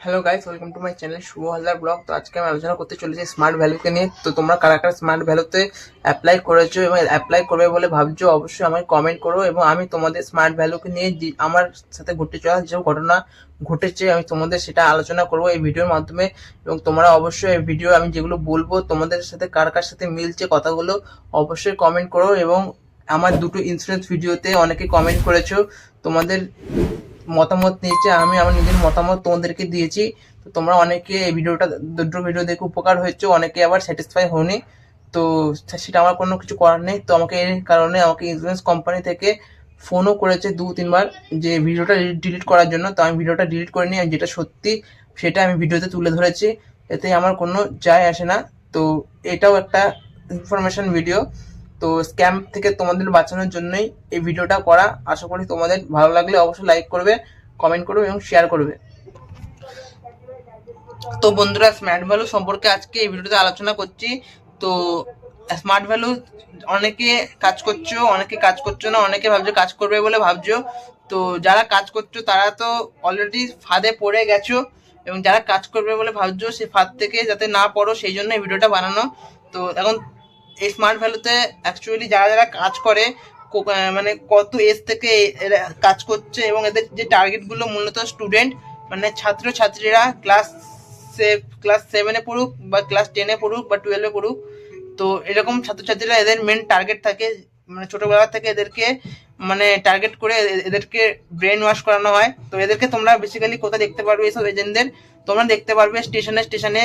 Hello guys welcome to my channel Shubho Haldar blog তো আজকে আমি আলোচনা করতে চলেছি স্মার্ট ভ্যালুকে নিয়ে। তো তোমরা কারা কারা স্মার্ট ভ্যালুতে অ্যাপ্লাই করেছ এবং অ্যাপ্লাই করবে বলে ভাবছ, অবশ্যই আমাকে কমেন্ট করো এবং আমি তোমাদের স্মার্ট ভ্যালুকে নিয়ে আমার সাথে ঘটে চলা যে ঘটনা ঘটেছে, আমি তোমাদের সেটা আলোচনা করব এই ভিডিওর মাধ্যমে। এবং তোমরা অবশ্যই এই ভিডিও আমি যেগুলো বলব, তোমাদের সাথে কার কার সাথে মিলছে কথাগুলো অবশ্যই কমেন্ট করো এবং আমার দুটো ইন্স্যুরেন্স ভিডিওতে অনেকে কমেন্ট করেছ। তোমাদের মতামত নিয়েছে, আমি আমার নিজের মতামত তোমাদেরকে দিয়েছি। তো তোমরা অনেকে এই ভিডিওটা, দুটো ভিডিও দেখে উপকার হয়েছে, অনেকে আবার স্যাটিসফাই হওনি। তো সেটা আমার কোনো কিছু করার নেই। তো আমাকে এই কারণে আমাকে ইন্স্যুরেন্স কোম্পানি থেকে ফোনও করেছে দু, তিনবার যে ভিডিওটা ডিলিট করার জন্য। তো আমি ভিডিওটা ডিলিট করে নিই যেটা সত্যি সেটা আমি ভিডিওতে তুলে ধরেছি। এতে আমার কোনো যায় আসে না। তো এটাও একটা ইনফরমেশন ভিডিও তো স্ক্যাম থেকে তোমাদের বাঁচানোর জন্যই এই ভিডিওটা করা। আশা করি তোমাদের ভালো লাগলে অবশ্যই লাইক করবে কমেন্ট করবে এবং শেয়ার করবে। তো বন্ধুরা স্মার্ট ভ্যালু সম্পর্কে আজকে এই ভিডিওতে আলোচনা করছি। তো স্মার্ট ভ্যালু অনেকে কাজ করছ, অনেকে কাজ করছ না, অনেকে ভাবছ কাজ করবে বলে ভাবছ। তো যারা কাজ করছ, তারা তো অলরেডি ফাঁদে পড়ে গেছো এবং যারা কাজ করবে বলে ভাবছ সেই ফাঁদ থেকে যাতে না পড়ো, সেই জন্য এই ভিডিওটা বানানো। তো এখন এই স্মার্ট ভ্যালুতে অ্যাকচুয়ালি যারা যারা কাজ করে মানে কত এজ থেকে এরা কাজ করছে এবং এদের যে টার্গেটগুলো মূলত স্টুডেন্ট মানে ছাত্র ছাত্রীরা ক্লাস ক্লাস সেভেনে পড়ুক বা ক্লাস টেনে পড়ুক বা টুয়েলভে পড়ুক, তো এরকম ছাত্রছাত্রীরা এদের মেন টার্গেট থাকে। মানে ছোটবেলা থেকে এদেরকে মানে টার্গেট করে এদেরকে ব্রেন ওয়াশ করানো হয়। তো এদেরকে তোমরা বেসিক্যালি কোথায় দেখতে পারবে এইসব এজেন্টদের তোমরা দেখতে পারবে স্টেশনে স্টেশনে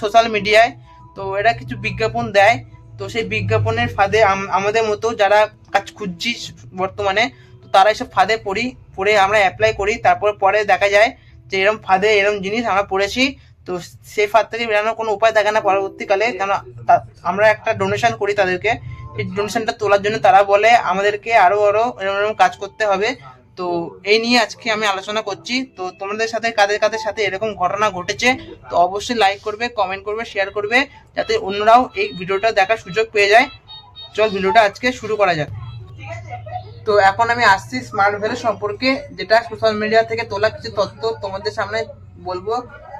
সোশ্যাল মিডিয়ায় তো এরা কিছু বিজ্ঞাপন দেয়। তো সেই বিজ্ঞাপনের ফাঁদে আম- আমাদের মতো যারা কাজ খুঁজছি বর্তমানে, তো তারা এসব ফাঁদে পড়ি, পড়ে আমরা অ্যাপ্লাই করি, তারপর পরে দেখা যায় যে এরম ফাঁদে এরম জিনিস আমরা পড়েছি। তো সেই ফাঁদ থেকে বেরানোর কোনো উপায় থাকে না পরবর্তীকালে কেন আমরা একটা ডোনেশন করি তাদেরকে। সেই ডোনেশনটা তোলার জন্য তারা বলে, আমাদেরকে আরও আরও এরম এরম কাজ করতে হবে। তো এই নিয়ে আজকে আমি আলোচনা করছি। তো তোমাদের সাথে, কাদের কাদের সাথে এরকম ঘটনা ঘটেছে, তো অবশ্যই লাইক করবে কমেন্ট করবে শেয়ার করবে, যাতে অন্যরাও এই ভিডিওটা দেখার সুযোগ পেয়ে যায়। চল ভিডিওটা আজকে শুরু করা যাক। তো এখন আমি আসছি স্মার্ট ভ্যালু সম্পর্কে, যেটা সোশ্যাল মিডিয়া থেকে তোলা কিছু তথ্য তোমাদের সামনে বলব।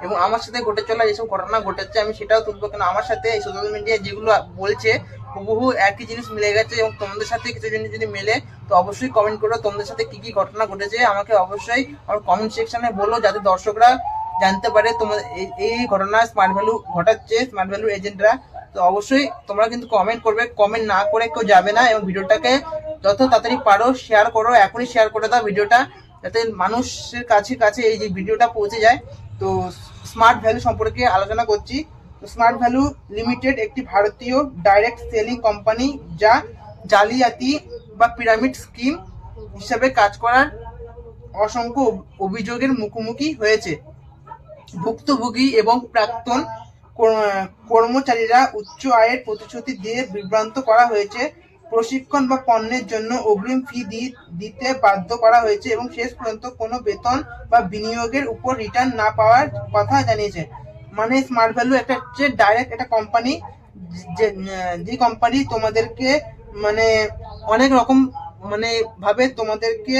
এবং আমার সাথে ঘটে চলা যেসব ঘটনা ঘটেছে, আমি সেটাও তুলবো। কেন আমার সাথে এই সোশ্যাল মিডিয়ায় যেগুলো বলছে, হুবহু একই জিনিস মিলে গেছে এবং তোমাদের সাথে কিছু জিনিস যদি মেলে তো অবশ্যই কমেন্ট করো, তোমাদের সাথে কি কি ঘটনা ঘটেছে, আমাকে অবশ্যই আমার কমেন্ট সেকশনে বলো যাতে দর্শকরা জানতে পারে এই- এই ঘটনা স্মার্ট ভ্যালু ঘটাচ্ছে স্মার্ট ভ্যালু এজেন্টরা তো অবশ্যই তোমরা কিন্তু কমেন্ট করবে কমেন্ট না করে কেউ যাবে না এবং ভিডিওটাকে যত তাড়াতাড়ি পারো শেয়ার করো, এখনই শেয়ার করে দাও ভিডিওটা, যাতে মানুষের কাছে কাছে এই যে ভিডিওটা পৌঁছে যায়। তো স্মার্ট ভ্যালু সম্পর্কে আলোচনা করছি। তো স্মার্ট ভ্যালু লিমিটেড একটি ভারতীয় ডাইরেক্ট সেলিং কোম্পানি যা জালিয়াতি বা পিরামিড স্কিম হিসাবে কাজ করার অসংখ্য অভিযোগের মুখোমুখি হয়েছে। ভুক্তভোগী এবং প্রাক্তন কর- কর্মচারীরা উচ্চ আয়ের প্রতিশ্রুতি দিয়ে বিভ্রান্ত করা হয়েছে। প্রশিক্ষণ বা পণ্যের জন্য অগ্রিম ফি দিতে বাধ্য করা হয়েছে এবং শেষ পর্যন্ত কোনো বেতন বা বিনিয়োগের উপর রিটার্ন না পাওয়ার কথা জানিয়েছে। মানে স্মার্ট ভ্যালু একটা হচ্ছে ডাইরেক্ট একটা কোম্পানি যে কোম্পানি তোমাদেরকে মানে অনেক রকম মানে ভাবে তোমাদেরকে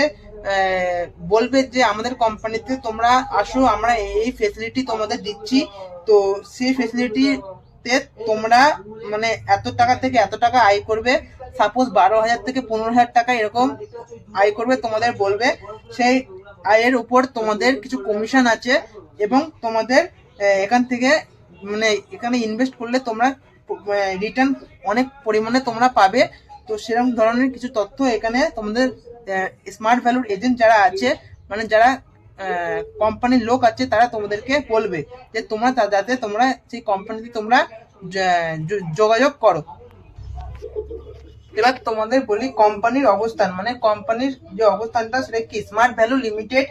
বলবে যে আমাদের কোম্পানিতে তোমরা আসো, আমরা এই ফেসিলিটি তোমাদের দিচ্ছি। তো সেই ফেসিলিটিতে তোমরা মানে এত টাকা থেকে এত টাকা আয় করবে। সাপোজ বারো হাজার থেকে পনেরো হাজার টাকা এরকম আয় করবে তোমাদের বলবে। সেই আয়ের উপর তোমাদের কিছু কমিশন আছে এবং তোমাদের এখান থেকে মানে এখানে ইনভেস্ট করলে তোমরা রিটার্ন অনেক পরিমাণে তোমরা পাবে। তো সেরকম ধরনের কিছু তথ্য এখানে তোমাদের স্মার্ট ভ্যালুর এজেন্ট যারা আছে মানে যারা কোম্পানির লোক আছে, তারা তোমাদেরকে বলবে যে তোমরা যাতে তোমরা সেই কোম্পানিতে তোমরা যোগাযোগ করো। এবার তোমাদের বলি কোম্পানির অবস্থান মানে কোম্পানির যে অবস্থানটা, সেটা কি? স্মার্ট ভ্যালু লিমিটেড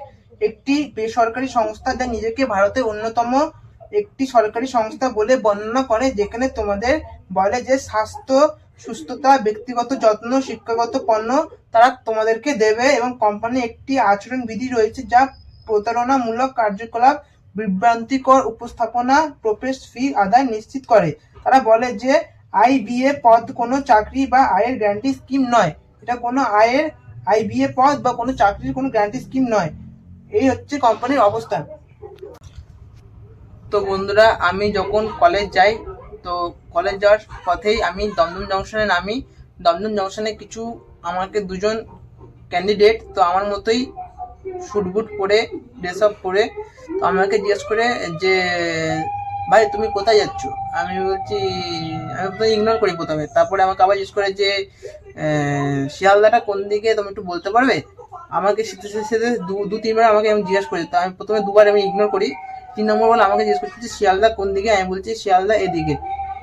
একটি বেসরকারি সংস্থা যা নিজেকে ভারতের অন্যতম একটি সরকারি সংস্থা বলে বর্ণনা করে, যেখানে তোমাদের বলে যে স্বাস্থ্য সুস্থতা, ব্যক্তিগত যত্ন, শিক্ষাগত পণ্য তারা তোমাদেরকে দেবে এবং কোম্পানির একটি আচরণ বিধি রয়েছে যা প্রতারণামূলক কার্যকলাপ, বিভ্রান্তিকর উপস্থাপনা প্রবেশ ফি আদায় নিশ্চিত করে। তারা বলে যে আইবিএ পদ কোনো চাকরি বা আয়ের গ্যারান্টি স্কিম নয়। এটা কোনো আয়ের আইবিএ পদ বা কোনো চাকরির কোনো গ্যারান্টি স্কিম নয়। এই হচ্ছে কোম্পানির অবস্থান তো বন্ধুরা, আমি যখন কলেজ যাই তো কলেজ যাওয়ার পথেই আমি দমদম জংশনে নামি। দমদম জংশনে কিছু আমাকে দুজন ক্যান্ডিডেট তো আমার মতোই শুট বুট পরে ড্রেস আপ পরে, তো আমাকে জিজ্ঞেস করে যে, ভাই, তুমি কোথায় যাচ্ছ? আমি বলছি, আমি প্রথমে ইগনোর করি প্রথমে। তারপরে আমাকে আবার জিজ্ঞেস করে যে শিয়ালদাটা কোন দিকে তুমি একটু বলতে পারবে? আমাকে সেতে দু দু, তিনবার আমাকে আমি জিজ্ঞেস করি। তো আমি প্রথমে দুবার আমি ইগনোর করি। তিন নম্বর বলে আমাকে জিজ্ঞেস করছে শিয়ালদা কোন দিকে? আমি বলছি, শিয়ালদা এদিকে।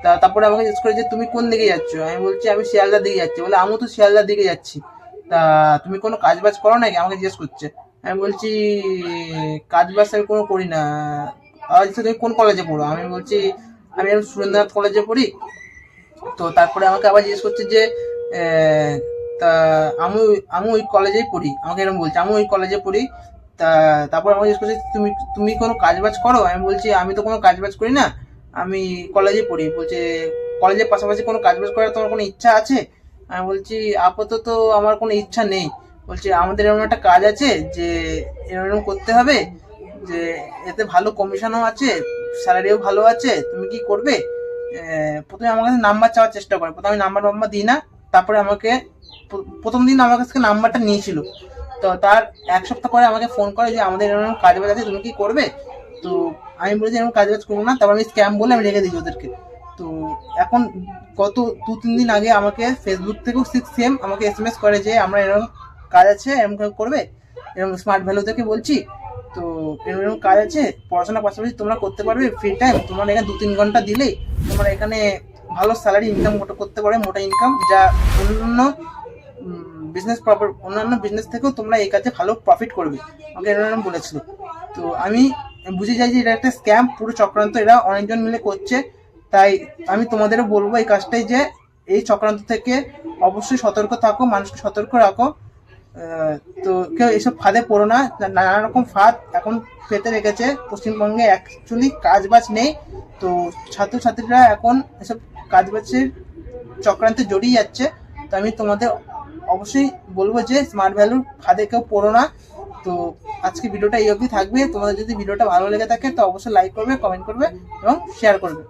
তা তারপরে আমাকে জিজ্ঞেস করে যে, তুমি কোন দিকে যাচ্ছ? আমি বলছি, আমি শিয়ালদার দিকে যাচ্ছি। বলে, আমিও তো শিয়ালদার দিকে যাচ্ছি। তা তুমি কোনো কাজ বাজ করো নাকি? আমাকে জিজ্ঞেস করছে। আমি বলছি কাজ বাজ আমি কোনো করি না। আচ্ছা তুমি কোন কলেজে পড়ো? আমি বলছি, আমি এখন সুরেন্দ্রনাথ কলেজে পড়ি। তো তারপরে আমাকে আবার জিজ্ঞেস করছে যে তা আমি আমি ওই কলেজেই পড়ি। আমাকে এরকম বলছে আমি ওই কলেজে পড়ি। তা, তারপর আমাকে জিজ্ঞেস করছে, তুমি তুমি কোনো কাজ বাজ করো? আমি বলছি, আমি তো কোনো কাজ বাজ করি না। আমি কলেজে পড়ি। বলছে কলেজের পাশাপাশি কোনো কাজ বাজ করার তোমার কোনো ইচ্ছা আছে? আমি বলছি, আপাতত আমার কোনো ইচ্ছা নেই। বলছে, আমাদের এরকম একটা কাজ আছে যে, এরকম করতে হবে যে, এতে ভালো কমিশনও আছে স্যালারিও ভালো আছে, তুমি কি করবে? প্রথমে আমার কাছে নাম্বার চাওয়ার চেষ্টা করে। প্রথমে আমি নাম্বার নাম্বার দিই না, তারপরে আমাকে, প্রথম দিন আমার কাছ থেকে নাম্বারটা নিয়েছিল। তো তার এক সপ্তাহ পরে আমাকে ফোন করে যে আমাদের এরকম কাজ বাজ আছে, তুমি কি করবে? তো আমি বলেছি, এরকম কাজ বাজ করব না। তারপর আমি স্ক্যাম বলে আমি রেখে দিয়েছি ওদেরকে। তো এখন গত দু, তিন দিন আগে আমাকে ফেসবুক থেকেও সিক্স সেম আমাকে এস এম এস করে যে, আমরা এরকম কাজ আছে, এরকম করে করবে? এরকম স্মার্ট ভ্যালু থেকে বলছি, তো এরকম এরকম কাজ আছে পড়াশোনার পাশাপাশি তোমরা করতে পারবে ফ্রি টাইম তোমরা এখানে দু, তিন ঘণ্টা দিলেই তোমরা এখানে ভালো স্যালারি ইনকাম করতে পারবে, মোটা ইনকাম যা অন্য বিজনেস প্রপার অন্যান্য বিজনেস থেকেও তোমরা এই কাজে ভালো প্রফিট করবে। আমাকে এরকম বলেছিল। তো আমি বুঝে যাই যে এটা একটা স্ক্যাম পুরো চক্রান্ত। এরা অনেকজন মিলে করছে। তাই আমি তোমাদেরও বলব এই কাজটাই যে, এই চক্রান্ত থেকে অবশ্যই সতর্ক থাকো, মানুষকে সতর্ক রাখো। তো কেউ এসব ফাঁদে পড়ো না। নানা রকম ফাঁদ এখন পেতে রেখেছে। পশ্চিমবঙ্গে অ্যাকচুয়ালি কাজ বাজ নেই। তো ছাত্রছাত্রীরা এখন এসব কাজ বাজের চক্রান্তে জড়িয়ে যাচ্ছে। তো আমি তোমাদের অবশ্যই বলব যে স্মার্ট ভ্যালুর ফাঁদে কেউ পড়ো না। তো আজকে ভিডিওটা এই অবধি থাকবে। তোমাদের যদি ভিডিওটা ভালো লেগে থাকে, তো অবশ্যই লাইক করবে কমেন্ট করবে এবং শেয়ার করবে।